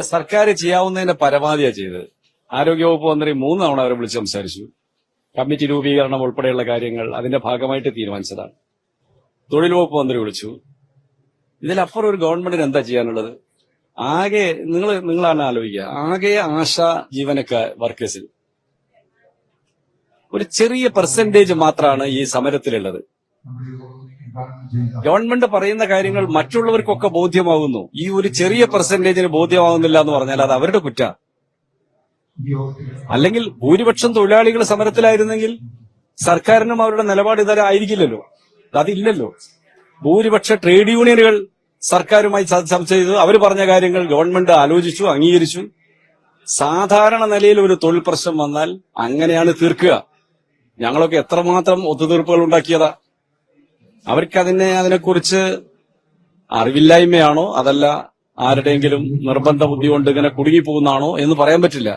സർക്കാർ ചെയ്യാവുന്നതിന്റെ പരമാവധിയാ ചെയ്തത്. ആരോഗ്യവകുപ്പ് മന്ത്രി മൂന്ന് തവണ അവരെ വിളിച്ച് സംസാരിച്ചു. കമ്മിറ്റി രൂപീകരണം ഉൾപ്പെടെയുള്ള കാര്യങ്ങൾ അതിന്റെ ഭാഗമായിട്ട് തീരുമാനിച്ചതാണ്. തൊഴിൽ വകുപ്പ് മന്ത്രി വിളിച്ചു. ഇതിലപ്പുറം ഒരു ഗവൺമെന്റിന് എന്താ ചെയ്യാനുള്ളത്? ആകെ നിങ്ങൾ നിങ്ങളാണ് ആലോചിക്കുക. ആകെ ആശ ജീവനക്കാർ വർക്കേഴ്സിൽ. ഒരു ചെറിയ പെർസെന്റേജ് മാത്രമാണ് ഈ സമരത്തിലുള്ളത്. ഗവൺമെന്റ് പറയുന്ന കാര്യങ്ങൾ മറ്റുള്ളവർക്കൊക്കെ ബോധ്യമാകുന്നു ഈ ഒരു ചെറിയ പെർസെന്റേജിന് ബോധ്യമാകുന്നില്ല എന്ന് പറഞ്ഞാൽ അത് അവരുടെ കുറ്റ. അല്ലെങ്കിൽ ഭൂരിപക്ഷം തൊഴിലാളികൾ സമരത്തിലായിരുന്നെങ്കിൽ സർക്കാരിനും അവരുടെ നിലപാട് ഇതര ആയിരിക്കില്ലല്ലോ. അതില്ലല്ലോ. ഭൂരിപക്ഷ ട്രേഡ് യൂണിയനുകൾ സർക്കാരുമായി ചർച്ച ചെയ്തു. അവർ പറഞ്ഞ കാര്യങ്ങൾ ഗവൺമെന്റ് ആലോചിച്ചു അംഗീകരിച്ചു. സാധാരണ നിലയിൽ ഒരു തൊഴിൽ പ്രശ്നം വന്നാൽ അങ്ങനെയാണ് തീർക്കുക. ഞങ്ങളൊക്കെ എത്രമാത്രം ഒത്തുതീർപ്പുകൾ ഉണ്ടാക്കിയതാ. അവർക്ക് അതിനെ അതിനെക്കുറിച്ച് അറിവില്ലായ്മയാണോ? അതല്ല ആരുടെയെങ്കിലും നിർബന്ധ ബുദ്ധി കൊണ്ട് ഇങ്ങനെ കുടുങ്ങിപ്പോകുന്നാണോ എന്ന് പറയാൻ പറ്റില്ല.